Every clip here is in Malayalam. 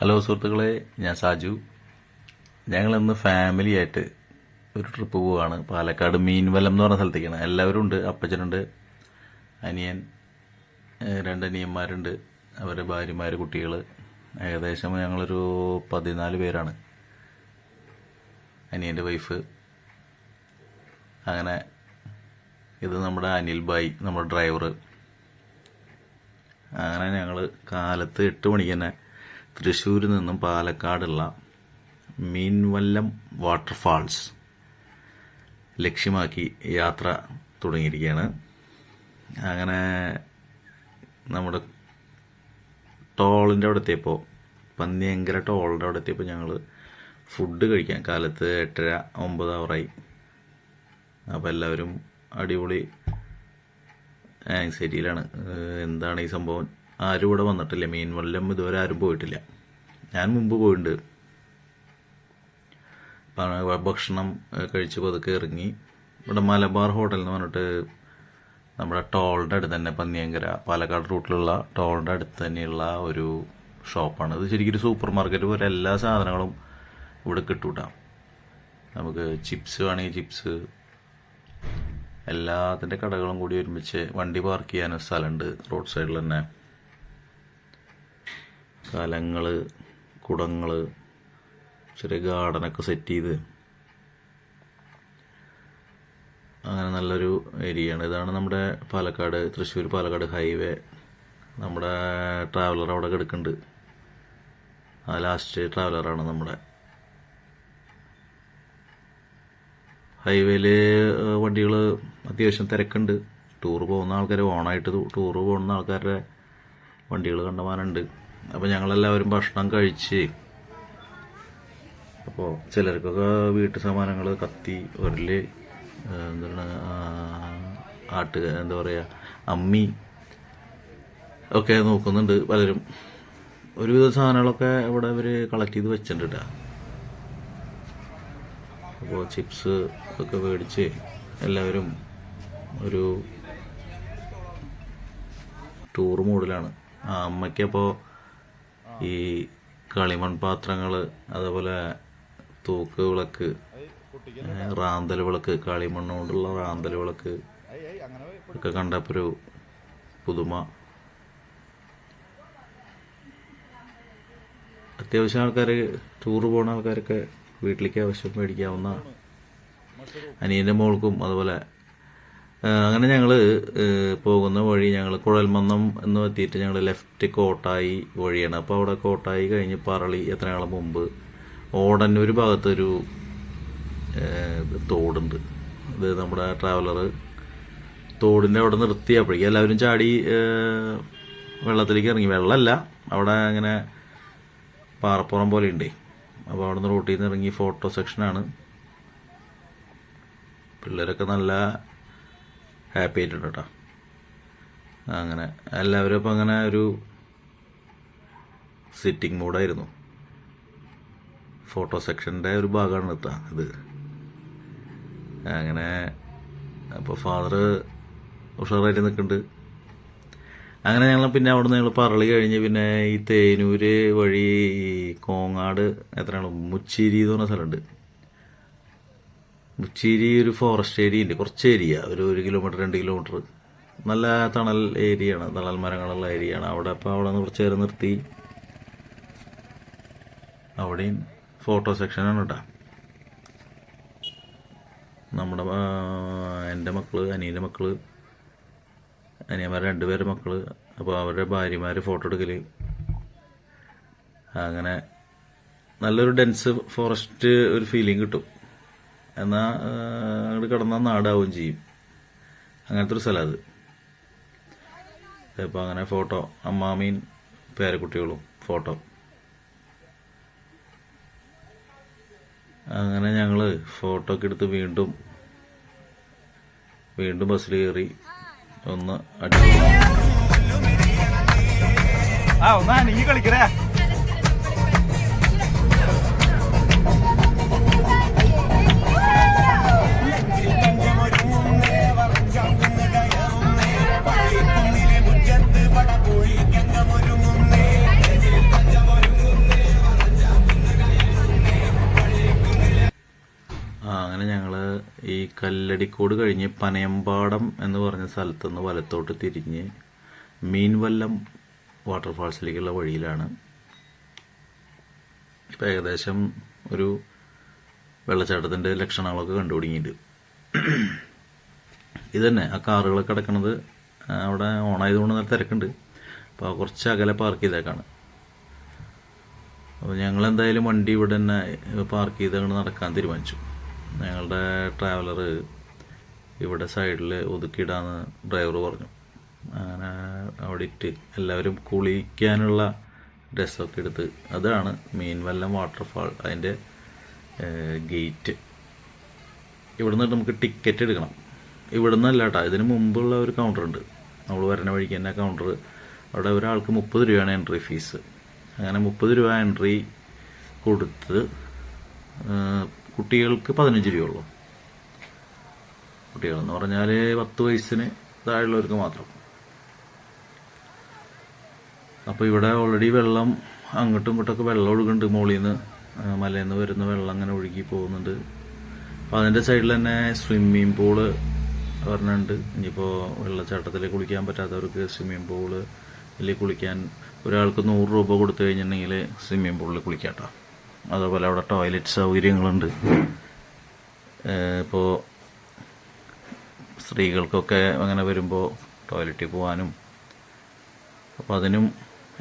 ഹലോ സുഹൃത്തുക്കളെ ഞാൻ സാജു. ഞങ്ങളിന്ന് ഫാമിലി ആയിട്ട് ഒരു ട്രിപ്പ് പോവുകയാണ്. പാലക്കാട് മീൻവലം എന്ന് പറഞ്ഞ സ്ഥലത്തേക്കാണ്. എല്ലാവരും ഉണ്ട് അപ്പച്ചനുണ്ട് അനിയൻ രണ്ട് അനിയന്മാരുണ്ട്. അവരുടെ ഭാര്യമാർ കുട്ടികൾ ഏകദേശം ഞങ്ങളൊരു പതിനാല് പേരാണ്. അനിയന്റെ വൈഫ് അങ്ങനെ ഇത് നമ്മുടെ അനിൽ ബായി നമ്മുടെ ഡ്രൈവർ അങ്ങനെ ഞങ്ങൾ കാലത്ത് എട്ട് മണിക്ക് തന്നെ തൃശ്ശൂരിൽ നിന്നും പാലക്കാടുള്ള മീൻവല്ലം വാട്ടർഫാൾസ് ലക്ഷ്യമാക്കി യാത്ര തുടങ്ങിയിരിക്കുകയാണ്. അങ്ങനെ നമ്മുടെ ടോളിന്റെ അവിടെ എത്തിയപ്പോൾ പന്നിയങ്കര ടോളിന്റെ അവിടെ എത്തിയപ്പോൾ ഞങ്ങൾ ഫുഡ് കഴിക്കാൻ കാലത്ത് എട്ടര ഒമ്പത് അവറായി അപ്പോൾ എല്ലാവരും അടിപൊളി ആങ്സൈറ്റിയിലാണ് എന്താണ് ഈ സംഭവം? ആരും ഇവിടെ വന്നിട്ടില്ല. മീൻ വല്ലം ഇതുവരെ ആരും പോയിട്ടില്ല. ഞാൻ മുമ്പ് പോയിട്ടുണ്ട് ഭക്ഷണം കഴിച്ച് പതുക്കെ ഇറങ്ങി. ഇവിടെ മലബാർ ഹോട്ടൽ എന്ന് പറഞ്ഞിട്ട് നമ്മുടെ ടോളിന്റെ അടുത്ത് തന്നെ പന്നിയങ്കര പാലക്കാട് റൂട്ടിലുള്ള ടോളിന്റെ അടുത്ത് തന്നെയുള്ള ഒരു ഷോപ്പാണ്. ഇത് ശരിക്കും ഒരു സൂപ്പർ മാർക്കറ്റ് പോലെ എല്ലാ സാധനങ്ങളും ഇവിടെ കിട്ടൂട്ടാ. നമുക്ക് ചിപ്സ് വേണമെങ്കിൽ ചിപ്സ് എല്ലാത്തിന്റെ കടകളും കൂടി ഒരുമിച്ച് വണ്ടി പാർക്ക് ചെയ്യാനും സ്ഥലമുണ്ട് റോഡ് സൈഡിൽ തന്നെ. കലങ്ങൾ കുടങ്ങൾ ചെറിയ ഗാർഡനൊക്കെ സെറ്റ് ചെയ്ത് അങ്ങനെ നല്ലൊരു ഏരിയയാണ്. ഇതാണ് നമ്മുടെ പാലക്കാട് തൃശ്ശൂർ പാലക്കാട് ഹൈവേ. നമ്മുടെ ട്രാവലർ അവിടെ കിടക്കുന്നുണ്ട്. ആ ലാസ്റ്റ് ട്രാവലറാണ് നമ്മുടെ. ഹൈവേയിൽ വണ്ടികൾ അത്യാവശ്യം തിരക്കുണ്ട്. ടൂർ പോകുന്ന ആൾക്കാർ ഓണായിട്ട് ടൂർ പോകുന്ന ആൾക്കാരുടെ വണ്ടികൾ കണ്ടമാനുണ്ട്. അപ്പോൾ ഞങ്ങളെല്ലാവരും ഭക്ഷണം കഴിച്ച് അപ്പോൾ ചിലർക്കൊക്കെ വീട്ടു സാമാനങ്ങൾ കത്തി ഉരൽ എന്താണ് ആട്ട് എന്താ പറയുക അമ്മി ഒക്കെ നോക്കുന്നുണ്ട് പലരും. ഒരുവിധ സാധനങ്ങളൊക്കെ ഇവിടെ ഇവർ കളക്ട് ചെയ്ത് വെച്ചിട്ടുണ്ട് അപ്പോൾ ചിപ്സ് ഒക്കെ മേടിച്ച് എല്ലാവരും ഒരു ടൂർ മൂഡിലാണ് ആ അമ്മയ്ക്കപ്പോൾ ഈ കളിമൺ പാത്രങ്ങൾ അതേപോലെ തൂക്ക് വിളക്ക് റാന്തൽ വിളക്ക് കളിമണ്ണ് കൊണ്ടുള്ള റാന്തൽ വിളക്ക് ഒക്കെ കണ്ടപ്പോൾ ഒരു പുതുമ. അത്യാവശ്യം ആൾക്കാർ ടൂർ പോകുന്ന ആൾക്കാരൊക്കെ വീട്ടിലേക്ക് ആവശ്യം മേടിക്കാവുന്ന അനിയന്റെ മോൾക്കും അതുപോലെ അങ്ങനെ ഞങ്ങൾ പോകുന്ന വഴി ഞങ്ങൾ കുഴൽമന്നം എന്ന് എത്തിയിട്ട് ഞങ്ങൾ ലെഫ്റ്റ് കോട്ടായി വഴിയാണ്. അപ്പോൾ അവിടെ കോട്ടായി കഴിഞ്ഞ് പറളി എത്ര നാളെ മുമ്പ് ഓടന്നൂർ ഭാഗത്തൊരു തോടുണ്ട്. അത് നമ്മുടെ ട്രാവലർ തോടിന്റെ അവിടെ നിർത്തിയപ്പോഴേക്കും എല്ലാവരും ചാടി വെള്ളത്തിലേക്ക് ഇറങ്ങി. വെള്ളമല്ല അവിടെ അങ്ങനെ പാറപ്പുറം പോലെ ഉണ്ട് അപ്പോൾ അവിടെ നിന്ന് റോട്ടിൽ നിന്ന് ഇറങ്ങി ഫോട്ടോ സെക്ഷനാണ് പിള്ളേരൊക്കെ നല്ല ഹാപ്പി ആയിട്ടുണ്ട് കേട്ടോ. അങ്ങനെ എല്ലാവരും ഇപ്പം അങ്ങനെ ഒരു സിറ്റിംഗ് മൂഡായിരുന്നു ഫോട്ടോ സെക്ഷന്റെ ഒരു ഭാഗമാണ് എത്താ ഇത്. അങ്ങനെ അപ്പോൾ ഫാദർ ഉഷാറായിട്ട് നിൽക്കുന്നുണ്ട്. അങ്ങനെ ഞങ്ങൾ പിന്നെ അവിടെ നിന്ന് ഞങ്ങൾ പറളി കഴിഞ്ഞ് പിന്നെ ഈ തേനൂര് വഴി കോങ്ങാട് എത്രയാണ്? മുച്ചിരി എന്ന് പറഞ്ഞ സ്ഥലമുണ്ട്. മുച്ചേരി ഒരു ഫോറസ്റ്റ് ഏരിയ ഉണ്ട് കുറച്ച് ഏരിയ ഒരു ഒരു കിലോമീറ്റർ രണ്ട് കിലോമീറ്റർ നല്ല തണൽ ഏരിയയാണ്. തണൽ മരങ്ങളുള്ള ഏരിയയാണ്. അവിടെ അപ്പോൾ അവിടെ നിന്ന് കുറച്ച് നേരം നിർത്തി. അവിടെയും ഫോട്ടോ സെക്ഷനാണ് കേട്ടോ നമ്മുടെ എന്റെ മക്കൾ അനിയന്റെ മക്കൾ അനിയന്മാർ രണ്ടുപേരുടെ മക്കൾ അപ്പോൾ അവരുടെ ഭാര്യമാർ ഫോട്ടോ എടുക്കൽ. അങ്ങനെ നല്ലൊരു ഡെൻസ് ഫോറസ്റ്റ് ഒരു ഫീലിംഗ് കിട്ടും. എന്നാൽ അങ്ങോട്ട് കിടന്നാൽ നാടാവുകയും ചെയ്യും. അങ്ങനത്തെ ഒരു സ്ഥലം അത്. ഇപ്പോൾ അങ്ങനെ ഫോട്ടോ അമ്മാമീൻ പേരക്കുട്ടികളും ഫോട്ടോ. അങ്ങനെ ഞങ്ങൾ ഫോട്ടോ ഒക്കെ എടുത്ത് വീണ്ടും വീണ്ടും ബസ്സിൽ കയറി ഒന്ന് അടിച്ചു ആ ഒന്നാ നീ കളിക്കറേ കല്ലടിക്കോട് കഴിഞ്ഞ് പനയമ്പാടം എന്ന് പറഞ്ഞ സ്ഥലത്ത് നിന്ന് വലത്തോട്ട് തിരിഞ്ഞ് മീൻവല്ലം വാട്ടർഫാൾസിലേക്കുള്ള വഴിയിലാണ്. ഇപ്പം ഏകദേശം ഒരു വെള്ളച്ചാട്ടത്തിന്റെ ലക്ഷണങ്ങളൊക്കെ കണ്ടു തുടങ്ങിയിട്ടുണ്ട് ഇത് തന്നെ ആ കാറുകളൊക്കെ കിടക്കുന്നത് അവിടെ ഓണായതുകൊണ്ട് നല്ല തിരക്കുണ്ട്. അപ്പോൾ കുറച്ച് അകലെ പാർക്ക് ചെയ്തേക്കാണ്. അപ്പോൾ ഞങ്ങൾ എന്തായാലും വണ്ടി ഇവിടെ തന്നെ പാർക്ക് ചെയ്ത് അങ്ങോട്ട് നടക്കാൻ തീരുമാനിച്ചു. ഞങ്ങളുടെ ട്രാവലർ ഇവിടെ സൈഡിൽ ഒതുക്കിയിടാന്ന് ഡ്രൈവർ പറഞ്ഞു. അങ്ങനെ അവിടെ ഇട്ട് എല്ലാവരും കുളിക്കാനുള്ള ഡ്രസ്സൊക്കെ എടുത്ത്. അതാണ് മീൻവല്ലം വാട്ടർഫാൾ അതിന്റെ ഗേറ്റ് ഇവിടെ നിന്നിട്ട് നമുക്ക് ടിക്കറ്റ് എടുക്കണം. ഇവിടെ നിന്നല്ല കേട്ടോ ഇതിന് മുമ്പുള്ള ഒരു കൗണ്ടർ ഉണ്ട്. നമ്മൾ വരണ വഴിക്ക് തന്നെ കൗണ്ടർ അവിടെ ഒരാൾക്ക് മുപ്പത് രൂപയാണ് എൻട്രി ഫീസ് അങ്ങനെ മുപ്പത് രൂപ എൻട്രി കൊടുത്ത് കുട്ടികൾക്ക് പതിനഞ്ച് രൂപയുള്ളൂ. കുട്ടികളെന്ന് പറഞ്ഞാൽ പത്ത് വയസ്സിന് താഴെയുള്ളവർക്ക് മാത്രം. അപ്പോൾ ഇവിടെ ഓൾറെഡി വെള്ളം അങ്ങോട്ടും ഇങ്ങോട്ടൊക്കെ വെള്ളം ഒഴുകുന്നുണ്ട്. മുകളിൽ നിന്ന് മലയിൽ നിന്ന് വരുന്ന വെള്ളം അങ്ങനെ ഒഴുകി പോകുന്നുണ്ട്. അപ്പോൾ അതിന്റെ സൈഡിൽ തന്നെ സ്വിമ്മിങ് പൂൾ പറഞ്ഞിട്ടുണ്ട്. ഇനിയിപ്പോൾ വെള്ളച്ചാട്ടത്തിൽ കുളിക്കാൻ പറ്റാത്തവർക്ക് സ്വിമ്മിങ് പൂൾ ഇതിൽ കുളിക്കാൻ ഒരാൾക്ക് നൂറ് രൂപ കൊടുത്തു കഴിഞ്ഞിട്ടുണ്ടെങ്കിൽ സ്വിമ്മിങ് പൂളിൽ കുളിക്കാട്ടോ. അതുപോലെ അവിടെ ടോയ്ലറ്റ് സൗകര്യങ്ങളുണ്ട്. ഇപ്പോൾ സ്ത്രീകൾക്കൊക്കെ അങ്ങനെ വരുമ്പോൾ ടോയ്ലറ്റിൽ പോകാനും അപ്പോൾ അതിനും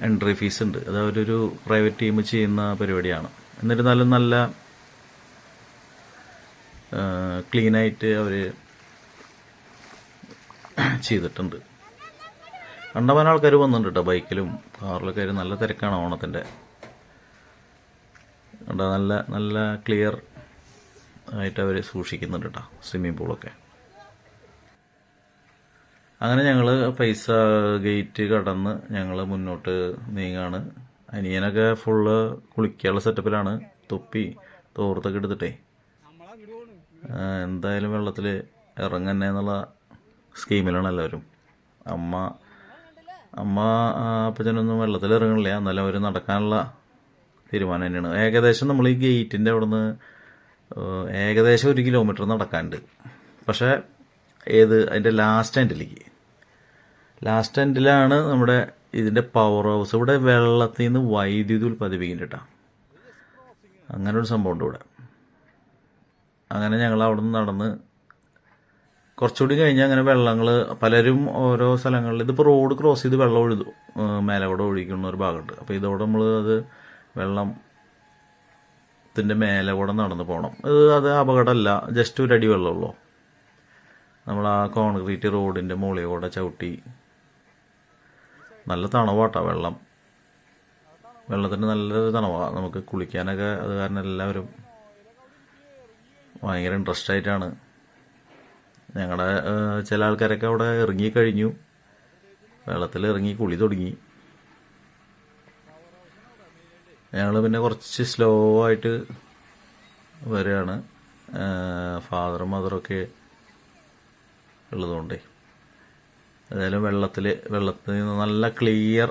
എൻട്രി ഫീസ് ഉണ്ട്. അത് അവരൊരു പ്രൈവറ്റ് ടീം ചെയ്യുന്ന പരിപാടിയാണ്. എന്നിരുന്നാലും നല്ല ക്ലീനായിട്ട് അവർ ചെയ്തിട്ടുണ്ട്. കണ്ടമാനം ആൾക്കാർ വന്നിട്ടുണ്ട് കേട്ടോ ബൈക്കിലും കാറിലൊക്കെ നല്ല തിരക്കാണ് ഓണത്തിന്റെ കണ്ടോ? നല്ല നല്ല ക്ലിയർ ആയിട്ട് അവർ സൂക്ഷിക്കുന്നുണ്ട് കേട്ടോ സ്വിമ്മിംഗ് പൂളൊക്കെ അങ്ങനെ ഞങ്ങൾ പൈസ ഗേറ്റ് കടന്ന് ഞങ്ങൾ മുന്നോട്ട് നീങ്ങാണ്. അനിയനൊക്കെ ഫുള്ള് കുളിക്കാനുള്ള സെറ്റപ്പിലാണ് തൊപ്പി തോർത്തൊക്കെ എടുത്തിട്ടേ. എന്തായാലും വെള്ളത്തിൽ ഇറങ്ങന്നെ എന്നുള്ള സ്കീമിലാണ് എല്ലാവരും. അമ്മ അമ്മ അപ്പച്ചനൊന്നും വെള്ളത്തിൽ ഇറങ്ങണില്ല എന്നാലും അവർ നടക്കാനുള്ള തീരുമാനം തന്നെയാണ്. ഏകദേശം നമ്മൾ ഈ ഗേറ്റിന്റെ അവിടുന്ന് ഏകദേശം ഒരു കിലോമീറ്റർ നടക്കാനുണ്ട്. പക്ഷേ ഏത് അതിന്റെ ലാസ്റ്റ് എൻഡിലേക്ക് ലാസ്റ്റ് എൻഡിലാണ് നമ്മുടെ ഇതിന്റെ പവർ ഹൗസ് ഇവിടെ വെള്ളത്തിൽ നിന്ന് വൈദ്യുതി ഉൽപ്പാദിപ്പിക്കുന്നുണ്ട് കേട്ടോ. അങ്ങനെ ഒരു സംഭവം ഉണ്ട് ഇവിടെ. അങ്ങനെ ഞങ്ങൾ അവിടെ നിന്ന് നടന്ന് കുറച്ചുകൂടി കഴിഞ്ഞാൽ അങ്ങനെ വെള്ളങ്ങൾ പലരും ഓരോ സ്ഥലങ്ങളിൽ ഇതിപ്പോൾ റോഡ് ക്രോസ് ചെയ്ത് വെള്ളം ഒഴുതു മേലെ കൂടെ ഒഴിക്കുന്ന ഒരു ഭാഗമുണ്ട്. അപ്പോൾ ഇതോടെ നമ്മൾ അത് വെള്ളം ത്തിന്റെ മേലെ കൂടെ നടന്ന് പോകണം ഇത് അത് അപകടമല്ല ജസ്റ്റ് ഒരു അടി വെള്ളമുള്ളൂ. നമ്മൾ ആ കോൺക്രീറ്റ് റോഡിന്റെ മുകളിൽ കൂടെ ചവിട്ടി. നല്ല തണവാട്ടാ വെള്ളം. വെള്ളത്തിന് നല്ലൊരു തണവാണ് നമുക്ക് കുളിക്കാനൊക്കെ അത് കാരണം എല്ലാവരും ഭയങ്കര ഇൻട്രസ്റ്റ് ആയിട്ടാണ്. ഞങ്ങളുടെ ചില ആൾക്കാരൊക്കെ അവിടെ ഇറങ്ങി കഴിഞ്ഞു. വെള്ളത്തിൽ ഇറങ്ങി കുളി തുടങ്ങി. ഞങ്ങൾ പിന്നെ കുറച്ച് സ്ലോ ആയിട്ട് വരികയാണ് ഫാദറും മദറൊക്കെ ഉള്ളതുകൊണ്ടേ. ഏതായാലും വെള്ളത്തിൽ വെള്ളത്തിൽ നിന്ന് നല്ല ക്ലിയർ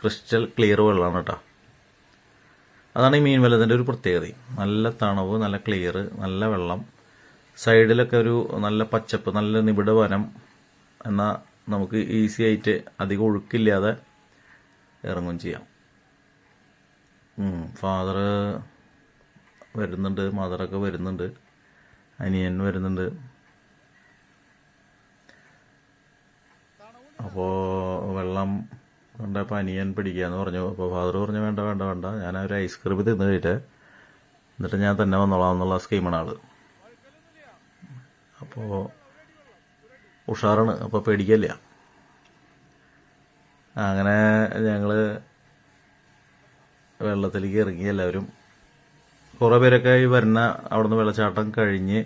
ക്രിസ്റ്റൽ ക്ലിയർ വെള്ളമാണ് കേട്ടോ. അതാണ് ഈ മീൻ വെള്ളത്തിന്റെ ഒരു പ്രത്യേകത. നല്ല തണവ് നല്ല ക്ലിയർ നല്ല വെള്ളം. സൈഡിലൊക്കെ ഒരു നല്ല പച്ചപ്പ് നല്ല നിബിഡ വനം എന്നാൽ നമുക്ക് ഈസി ആയിട്ട് അധികം ഒഴുക്കില്ലാതെ ഇറങ്ങും ചെയ്യാം. ഫാദർ വരുന്നുണ്ട് മദറൊക്കെ വരുന്നുണ്ട് അനിയൻ വരുന്നുണ്ട്. അപ്പോൾ വെള്ളം കണ്ടപ്പോൾ അനിയൻ പിടിക്കാന്ന് പറഞ്ഞു. അപ്പോൾ ഫാദർ പറഞ്ഞു വേണ്ട വേണ്ട വേണ്ട. ഞാൻ ഒരു ഐസ്ക്രീം തിന്ന് കഴിട്ടെ. എന്നിട്ട് ഞാൻ തന്നെ വന്നോളാം എന്നുള്ള സ്കീമാണ് ആൾ. അപ്പോൾ ഉഷാറാണ്. അപ്പോൾ പേടിക്കല്ല അങ്ങനെ ഞങ്ങൾ വെള്ളത്തിലേക്ക് ഇറങ്ങി എല്ലാവരും. കുറേ പേരൊക്കെ ഈ വരുന്ന അവിടുന്ന് വെള്ളച്ചാട്ടം കഴിഞ്ഞ്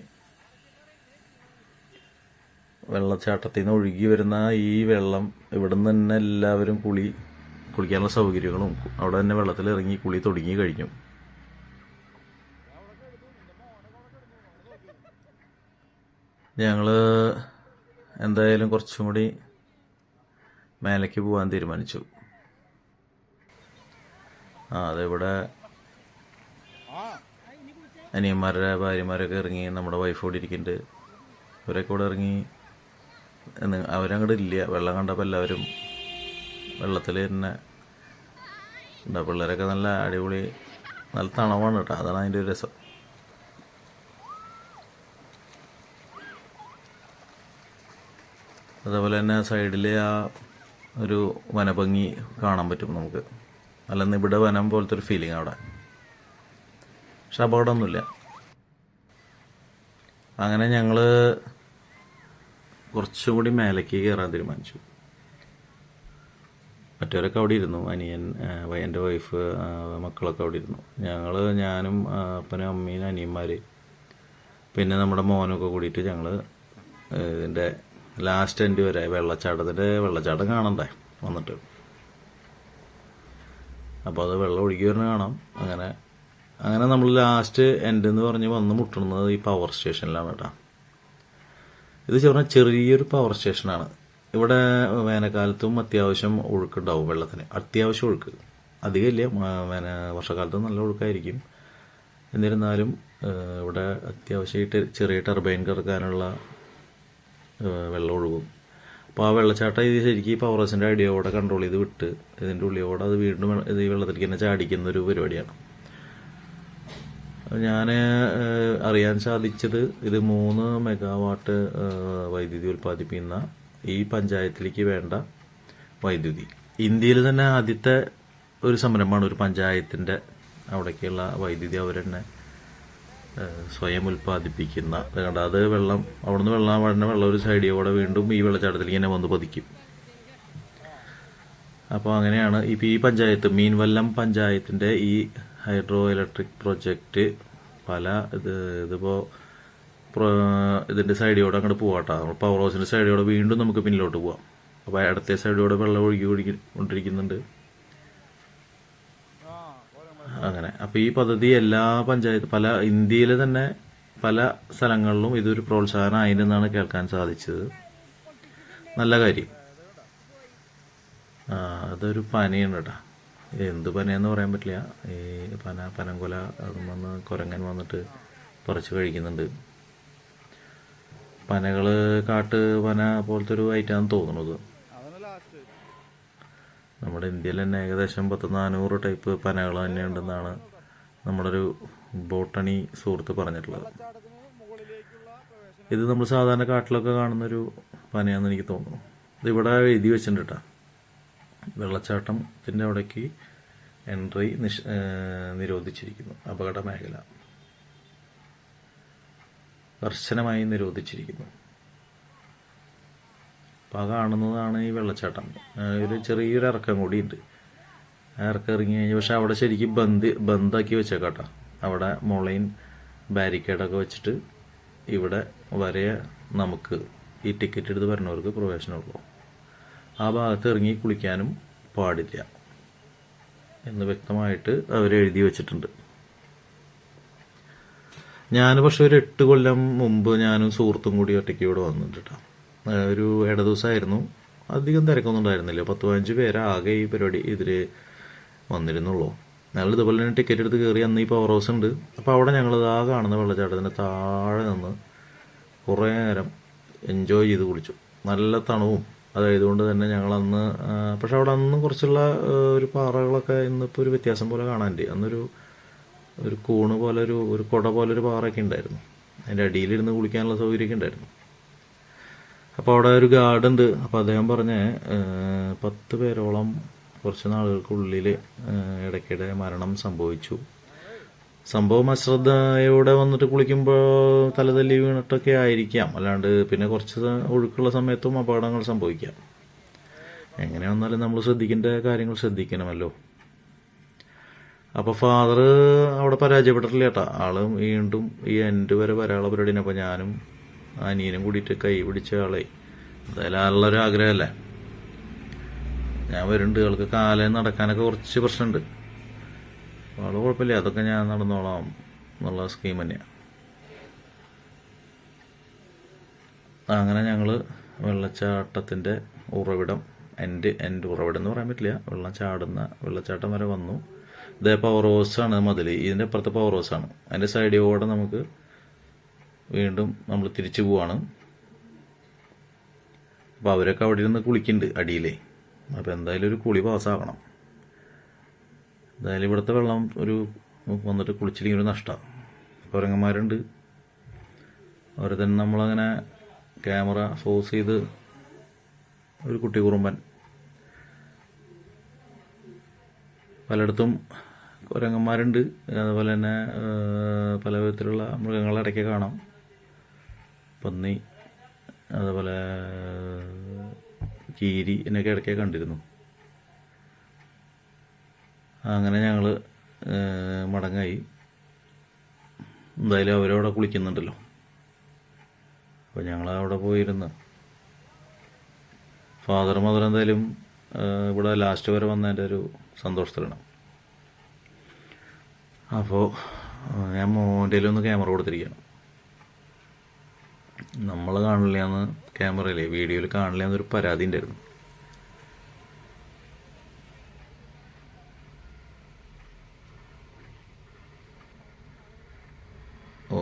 വെള്ളച്ചാട്ടത്തിൽ നിന്ന് ഒഴുകി വരുന്ന ഈ വെള്ളം ഇവിടുന്ന് തന്നെ എല്ലാവരും കുളി കുളിക്കാനുള്ള സൗകര്യങ്ങളും അവിടെ തന്നെ വെള്ളത്തിൽ ഇറങ്ങി കുളി തുടങ്ങി കഴിഞ്ഞു. ഞങ്ങൾ എന്തായാലും കുറച്ചും കൂടി മേലേക്ക് പോകാൻ തീരുമാനിച്ചു. ആ അതിവിടെ അനിയന്മാരുടെ ഭാര്യമാരൊക്കെ ഇറങ്ങി നമ്മുടെ വൈഫ് കൂടി ഇരിക്കുന്നുണ്ട്. ഇവരൊക്കെ കൂടെ ഇറങ്ങി അവരങ്ങോട്ട് ഇല്ല. വെള്ളം കണ്ടപ്പോൾ എല്ലാവരും വെള്ളത്തിൽ തന്നെ എന്താ പിള്ളേരൊക്കെ നല്ല അടിപൊളി നല്ല തണവാണ് കേട്ടോ. അതാണ് അതിന്റെ ഒരു രസം. അതേപോലെ തന്നെ സൈഡിൽ ആ ഒരു വനഭംഗി കാണാൻ പറ്റും നമുക്ക്. അല്ലെന്ന് നിബിഡ വനം പോലത്തെ ഒരു ഫീലിംഗ് അവിടെ. പക്ഷെ അപകടമൊന്നുമില്ല. അങ്ങനെ ഞങ്ങൾ കുറച്ചുകൂടി മേലേക്ക് കയറാൻ തീരുമാനിച്ചു. മറ്റവരൊക്കെ അവിടെ ഇരുന്നു. അനിയൻ എന്റെ വൈഫ് മക്കളൊക്കെ അവിടെ ഇരുന്നു. ഞങ്ങൾ ഞാനും അപ്പനും അമ്മയും അനിയന്മാർ പിന്നെ നമ്മുടെ മോനൊക്കെ കൂടിയിട്ട് ഞങ്ങൾ ഇതിന്റെ ലാസ്റ്റ് എൻഡ് വരെ വെള്ളച്ചാട്ടത്തിന്റെ വെള്ളച്ചാട്ടം കാണണ്ടേ വന്നിട്ട്. അപ്പോൾ അത് വെള്ളം ഒഴുകി വരുന്ന കാണാം. അങ്ങനെ അങ്ങനെ നമ്മൾ ലാസ്റ്റ് എൻഡ് എന്ന് പറഞ്ഞ് വന്ന് മുട്ടുന്നത് ഈ പവർ സ്റ്റേഷനിലാണ് കേട്ടോ. ഇത് പറഞ്ഞാൽ ചെറിയൊരു പവർ സ്റ്റേഷനാണ് ഇവിടെ വേനൽക്കാലത്തും അത്യാവശ്യം ഒഴുക്കുണ്ടാവും വെള്ളത്തിന്. അത്യാവശ്യം ഒഴുക്ക്. അധികമില്ല വേന വർഷക്കാലത്ത് നല്ല ഒഴുക്കായിരിക്കും. എന്നിരുന്നാലും ഇവിടെ അത്യാവശ്യമായിട്ട് ചെറിയ ടർബൈൻ കിടക്കാനുള്ള വെള്ളം ഒഴുകും. അപ്പോൾ ആ വെള്ളച്ചാട്ടം ഇത് ശരിക്കും ഈ പവറസിന്റെ അടിയോടെ കൺട്രോൾ ചെയ്ത് വിട്ട് ഇതിന്റെ ഉള്ളിയോടെ അത് വീണ്ടും ഇത് ഈ വെള്ളത്തിലേക്ക് തന്നെ ചാടിക്കുന്ന ഒരു പരിപാടിയാണ്. ഞാൻ അറിയാൻ സാധിച്ചത് ഇത് മൂന്ന് മെഗാവാട്ട് വൈദ്യുതി ഉൽപ്പാദിപ്പിക്കുന്ന ഈ പഞ്ചായത്തിലേക്ക് വേണ്ട വൈദ്യുതി. ഇന്ത്യയിൽ തന്നെ ആദ്യത്തെ ഒരു സംരംഭമാണ് ഒരു പഞ്ചായത്തിന്റെ അവിടേക്കുള്ള വൈദ്യുതി അവർ തന്നെ സ്വയം ഉൽപ്പാദിപ്പിക്കുന്ന കണ്ട അത് വെള്ളം അവിടുന്ന് വെള്ളം വരുന്ന വെള്ളം ഒരു സൈഡിൽ കൂടെ വീണ്ടും ഈ വെള്ളച്ചാട്ടത്തിലേക്ക് തന്നെ വന്ന് പതിക്കും. അപ്പോൾ അങ്ങനെയാണ് ഇപ്പോൾ ഈ പഞ്ചായത്ത് മീൻവല്ലം പഞ്ചായത്തിന്റെ ഈ ഹൈഡ്രോ ഇലക്ട്രിക് പ്രൊജക്റ്റ് പല ഇത് ഇതിപ്പോൾ ഇതിന്റെ സൈഡിലൂടെ അങ്ങോട്ട് പോവാട്ടോ. നമ്മൾ പവർ ഹൗസിന്റെ സൈഡിലൂടെ വീണ്ടും നമുക്ക് പിന്നിലോട്ട് പോവാം. അപ്പോൾ അടുത്ത സൈഡിലൂടെ വെള്ളം ഒഴുകി ഒഴുകി കൊണ്ടിരിക്കുന്നുണ്ട് അങ്ങനെ അപ്പോൾ ഈ പദ്ധതി എല്ലാ പഞ്ചായത്ത് പല ഇന്ത്യയിൽ തന്നെ പല സ്ഥലങ്ങളിലും ഇതൊരു പ്രോത്സാഹനം ആയിരുന്നാണ് കേൾക്കാൻ സാധിച്ചത്. നല്ല കാര്യം. അതൊരു പനിയാണ് കേട്ടോ എന്ത് പനിയെന്ന് പറയാൻ പറ്റില്ല. ഈ പന പനങ്കൊല വന്ന് കുരങ്ങൻ വന്നിട്ട് പറിച്ചു കഴിക്കുന്നുണ്ട്. പനകൾ കാട്ട് പന പോലത്തെ ഒരു ഐറ്റാന്ന് തോന്നുന്നത് നമ്മുടെ ഇന്ത്യയിൽ തന്നെ ഏകദേശം പത്ത് നാനൂറ് ടൈപ്പ് പനകൾ തന്നെ ഉണ്ടെന്നാണ് നമ്മുടെ ഒരു ബോട്ടണി സുഹൃത്ത് പറഞ്ഞിട്ടുള്ളത്. ഇത് നമ്മൾ സാധാരണ കാട്ടിലൊക്കെ കാണുന്നൊരു പനയാണെന്ന് എനിക്ക് തോന്നുന്നു. ഇത് ഇവിടെ എഴുതി വെച്ചിട്ടുണ്ട് കേട്ടോ വെള്ളച്ചാട്ടത്തിന്റെ അവിടേക്ക് എൻട്രി നിഷ് നിരോധിച്ചിരിക്കുന്നു. അപകട മേഖല. കർശനമായി നിരോധിച്ചിരിക്കുന്നു. അപ്പോൾ കാണുന്നതാണ് ഈ വെള്ളച്ചാട്ടം. ഒരു ചെറിയൊരു ഇറക്കം കൂടിയുണ്ട്. ഇറക്കം ഇറങ്ങി കഴിഞ്ഞ്. പക്ഷെ അവിടെ ശരിക്കും ബന്ദ് ബന്ധാക്കി വെച്ചേക്കാട്ടോ. അവിടെ മുളയും ബാരിക്കേഡൊക്കെ വെച്ചിട്ട് ഇവിടെ വരെ നമുക്ക് ഈ ടിക്കറ്റ് എടുത്ത് വരുന്നവർക്ക് പ്രവേശനമുള്ളൂ ആ ഭാഗത്ത് ഇറങ്ങി കുളിക്കാനും പാടില്ല എന്ന് വ്യക്തമായിട്ട് അവർ എഴുതി വെച്ചിട്ടുണ്ട്. ഞാൻ പക്ഷെ ഒരു എട്ട് കൊല്ലം മുമ്പ് ഞാനും സുഹൃത്തും കൂടി ഒറ്റയ്ക്ക് ഇവിടെ വന്നിട്ട് ഒരു ഇട ഒരു ഇടദിവസമായിരുന്നു അധികം തിരക്കൊന്നും ഉണ്ടായിരുന്നില്ല. പത്ത് പതിനഞ്ച് പേരാകെ ഈ പരിപാടി ഇതിൽ വന്നിരുന്നുള്ളൂ. ഞങ്ങൾ ഇതുപോലെ തന്നെ ടിക്കറ്റ് എടുത്ത് കയറി അന്ന് ഈ പവർ ഹൗസ് ഉണ്ട്. അപ്പോൾ അവിടെ ഞങ്ങൾ ആ കാണുന്ന വെള്ളച്ചാട്ടത്തിന്റെ താഴെ നിന്ന് കുറേ നേരം എൻജോയ് ചെയ്ത് കുളിച്ചു. നല്ല തണുവും. അതായതുകൊണ്ട് തന്നെ ഞങ്ങൾ അന്ന് പക്ഷെ അവിടെ അന്ന് കുറച്ചുള്ള ഒരു പാറകളൊക്കെ ഇന്നിപ്പോൾ ഒരു വ്യത്യാസം പോലെ കാണാനുണ്ട് അന്നൊരു ഒരു കൂണ് പോലെ ഒരു ഒരു കുട പോലെ ഒരു പാറയൊക്കെ ഉണ്ടായിരുന്നു. അതിന്റെ അടിയിലിരുന്ന് കുളിക്കാനുള്ള സൗകര്യമൊക്കെ ഉണ്ടായിരുന്നു. അപ്പോൾ അവിടെ ഒരു ഗാർഡുണ്ട് അപ്പോൾ അദ്ദേഹം പറഞ്ഞ് പത്ത് പേരോളം കുറച്ച് നാളുകൾക്കുള്ളിൽ ഇടയ്ക്കിടെ മരണം സംഭവിച്ചു. സംഭവം അശ്രദ്ധയോടെ വന്നിട്ട് കുളിക്കുമ്പോൾ തലതല്ലി വീണിട്ടൊക്കെ ആയിരിക്കാം. അല്ലാണ്ട് പിന്നെ കുറച്ച് ഒഴുക്കുള്ള സമയത്തും അപകടങ്ങൾ സംഭവിക്കാം. എങ്ങനെ വന്നാലും നമ്മൾ ശ്രദ്ധിക്കേണ്ട കാര്യങ്ങൾ ശ്രദ്ധിക്കണമല്ലോ. അപ്പോൾ ഫാദർ അവിടെ പരാജയപ്പെട്ടിട്ടില്ല കേട്ടാ. ആൾ വീണ്ടും ഈ എൻഡ് വരെ വരാനുള്ള പരിപാടിയാണ്. അപ്പൊ ഞാനും അനിയനും കൂടിയിട്ട് കൈ പിടിച്ച ആളെ. എന്തായാലും ആളുള്ളൊരു ആഗ്രഹമല്ലേ ഞാൻ വരുന്നുണ്ട്. ആൾക്ക് കാലം നടക്കാനൊക്കെ കുറച്ച് പ്രശ്നമുണ്ട്. വളരെ കുഴപ്പമില്ല. അതൊക്കെ ഞാൻ നടന്നോളാം എന്നുള്ള സ്കീം തന്നെയാണ് അങ്ങനെ ഞങ്ങൾ വെള്ളച്ചാട്ടത്തിന്റെ ഉറവിടം എന്റെ എന്റെ ഉറവിടം എന്ന് പറയാൻ പറ്റില്ല. വെള്ളം ചാടുന്ന വെള്ളച്ചാട്ടം വരെ വന്നു. ഇതേ പവർ ഹൗസ് ആണ് മതിൽ ഇതിന്റെ അപ്പുറത്തെ പവർ ഹൗസ് ആണ്. അതിന്റെ സൈഡിലൂടെ നമുക്ക് വീണ്ടും നമ്മൾ തിരിച്ചു പോവാണ്. അപ്പോൾ അവരൊക്കെ അവിടെ ഇരുന്ന് കുളിക്കുന്നുണ്ട് അടിയിലേ. അപ്പോൾ എന്തായാലും ഒരു കുളി പാസ്സാകണം എന്തായാലും ഇവിടുത്തെ വെള്ളം ഒരു വന്നിട്ട് കുളിച്ചില്ലെങ്കിൽ ഒരു നഷ്ടമാണ് കുരങ്ങന്മാരുണ്ട്. അവരെ തന്നെ നമ്മളങ്ങനെ ക്യാമറ ഫോഴ്സ് ചെയ്ത് ഒരു കുട്ടി കുറുമ്പൻ. പലയിടത്തും കുരങ്ങന്മാരുണ്ട്. അതുപോലെ തന്നെ പല വിധത്തിലുള്ള മൃഗങ്ങളെ ഇടയ്ക്ക് കാണാം. പന്നി അതുപോലെ കീരി എന്നൊക്കെ ഇടയ്ക്ക് കണ്ടിരുന്നു. അങ്ങനെ ഞങ്ങൾ മടങ്ങായി. എന്തായാലും അവരവിടെ കുളിക്കുന്നുണ്ടല്ലോ. അപ്പോൾ ഞങ്ങൾ അവിടെ പോയിരുന്ന്. ഫാദർ മദർ എന്തായാലും ഇവിടെ ലാസ്റ്റ് വരെ വന്നതിന്റെ ഒരു സന്തോഷത്തിലാണ്. അപ്പോൾ ഞാൻ മോന്റെ ഒന്ന് ക്യാമറ കൊടുത്തിരിക്കുകയാണ്. നമ്മൾ കാണില്ലാന്ന് ക്യാമറയിലെ വീഡിയോയിൽ കാണില്ല എന്നൊരു പരാതി ഉണ്ടായിരുന്നു.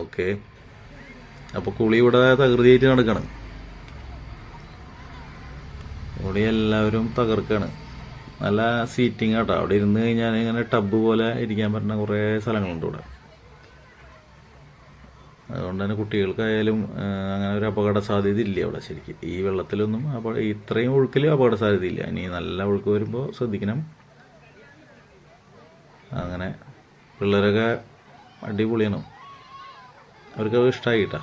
ഓക്കെ. അപ്പോൾ കുളി ഇവിടെ തകൃതിയായിട്ട് നടക്കണം. ഇവിടെ എല്ലാവരും തകർക്കാണ്. നല്ല സീറ്റിംഗ് ആട്ടോ. അവിടെ ഇരുന്ന് കഴിഞ്ഞാൽ ഇങ്ങനെ ടബ് പോലെ ഇരിക്കാൻ പറ്റുന്ന കുറേ സ്ഥലങ്ങളുണ്ട് ഇവിടെ. അതുകൊണ്ട് തന്നെ കുട്ടികൾക്കായാലും അങ്ങനെ ഒരു അപകട സാധ്യത ഇല്ല അവിടെ ശരിക്കും. ഈ വെള്ളത്തിലൊന്നും അപകട ഇത്രയും ഒഴുക്കിൽ അപകട സാധ്യത ഇല്ല ഇനി നല്ല ഒഴുക്ക് വരുമ്പോൾ ശ്രദ്ധിക്കണം. അങ്ങനെ പിള്ളേരൊക്കെ അടിപൊളിയാണ്. അവർക്ക് അത് ഇഷ്ടമായി കേട്ടാ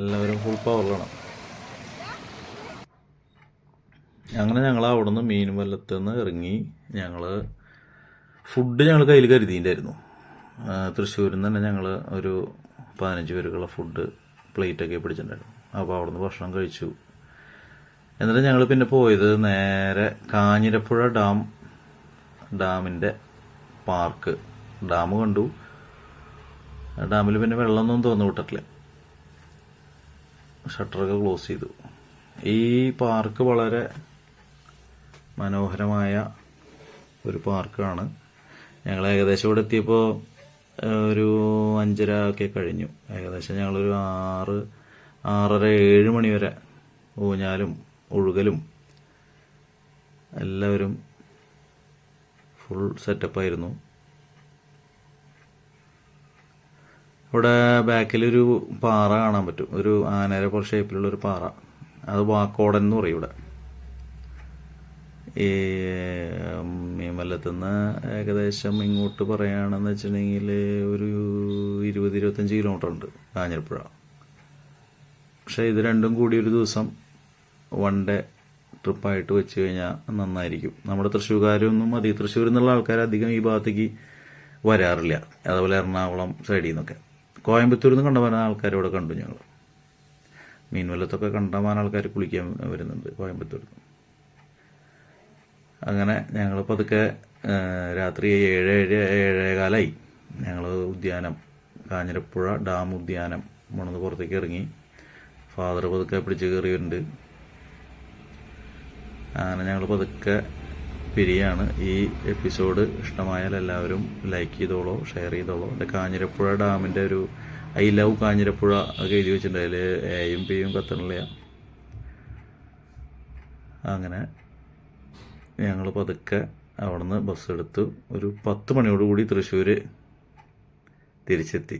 എല്ലാവരും ഫുൾ പവറിലാണ് അങ്ങനെ ഞങ്ങൾ അവിടെ നിന്ന് മീൻ വല്ലത്ത് നിന്ന് ഇറങ്ങി ഞങ്ങൾ ഫുഡ് ഞങ്ങൾ കയ്യിൽ കരുതിയിട്ടുണ്ടായിരുന്നു. തൃശ്ശൂരിൽ നിന്ന് തന്നെ ഞങ്ങൾ ഒരു പതിനഞ്ച് പേർക്കുള്ള ഫുഡ് പ്ലേറ്റൊക്കെ പിടിച്ചിട്ടുണ്ടായിരുന്നു. അപ്പോൾ അവിടുന്ന് ഭക്ഷണം കഴിച്ചു. എന്നിട്ട് ഞങ്ങൾ പിന്നെ പോയത് നേരെ കാഞ്ഞിരപ്പുഴ ഡാം ഡാമിന്റെ പാർക്ക്. ഡാം കണ്ടു. ഡാമിൽ പിന്നെ വെള്ളമൊന്നും തുറന്നു വിട്ടിട്ടില്ല. ഷട്ടറൊക്കെ ക്ലോസ് ചെയ്തു. ഈ പാർക്ക് വളരെ മനോഹരമായ ഒരു പാർക്കാണ്. ഞങ്ങൾ ഏകദേശം ഇവിടെ എത്തിയപ്പോൾ ഒരു അഞ്ചര ഒക്കെ കഴിഞ്ഞു. ഏകദേശം ഞങ്ങളൊരു ആറ് ആറര ഏഴ് മണി വരെ ഊഞ്ഞാലും ഒഴുകലും എല്ലാവരും ഫുൾ സെറ്റപ്പായിരുന്നു ഇവിടെ ബാക്കിലൊരു പാറ കാണാൻ പറ്റും. ഒരു ആനയുടെ പോലെ ഷേപ്പിലുള്ള ഒരു പാറ. അത് വാക്കോടൻ എന്ന് പറയും ഇവിടെ. ഈ മീമല്ലത്തുനിന്ന് ഏകദേശം ഇങ്ങോട്ട് പറയുകയാണെന്ന് വെച്ചിട്ടുണ്ടെങ്കിൽ ഒരു ഇരുപത് ഇരുപത്തഞ്ച് കിലോമീറ്റർ ഉണ്ട് കാഞ്ഞിരപ്പുഴ പക്ഷേ ഇത് രണ്ടും കൂടി ഒരു ദിവസം വൺ ഡേ ട്രിപ്പായിട്ട് വെച്ച് കഴിഞ്ഞാൽ നന്നായിരിക്കും. നമ്മുടെ തൃശ്ശൂർക്കാരൊന്നും മതി തൃശ്ശൂരിൽ നിന്നുള്ള ആൾക്കാർ അധികം ഈ ഭാഗത്തേക്ക് വരാറില്ല. അതുപോലെ എറണാകുളം സൈഡിൽ നിന്നൊക്കെ കോയമ്പത്തൂരിൽ നിന്ന് കണ്ടു ആൾക്കാർ ഇവിടെ കണ്ടു ഞങ്ങൾ മീൻവല്ലത്തൊക്കെ കണ്ടമാനം ആൾക്കാർ കുളിക്കാൻ വരുന്നുണ്ട് കോയമ്പത്തൂരിൽ നിന്ന്. അങ്ങനെ ഞങ്ങൾ പതുക്കെ ആ, രാത്രി ഏഴ് ഏഴ് ഏഴേകാലായി. ഞങ്ങൾ ഉദ്യാനം കാഞ്ഞിരപ്പുഴ ഡാം ഉദ്യാനം മുണന്ന് പുറത്തേക്ക് ഇറങ്ങി. ഫാദർ പതുക്കെ പിടിച്ച് കയറിയിട്ടുണ്ട്. അങ്ങനെ ഞങ്ങൾ പതുക്കെ പിരിയാണ്. ഈ എപ്പിസോഡ് ഇഷ്ടമായാൽ എല്ലാവരും ലൈക്ക് ചെയ്തോളോ ഷെയർ ചെയ്തോളോ. എന്റെ കാഞ്ഞിരപ്പുഴ ഡാമിന്റെ ഒരു ഐ ലവ് കാഞ്ഞിരപ്പുഴ ഒക്കെ എഴുതി വെച്ചിട്ടുണ്ട്. അതിൽ എയും പിയും കത്തണില്ല അങ്ങനെ ഞങ്ങൾ പതുക്കെ അവിടുന്ന് ബസ് എടുത്തു ഒരു പത്ത് മണിയോടുകൂടി തൃശ്ശൂർ തിരിച്ചെത്തി.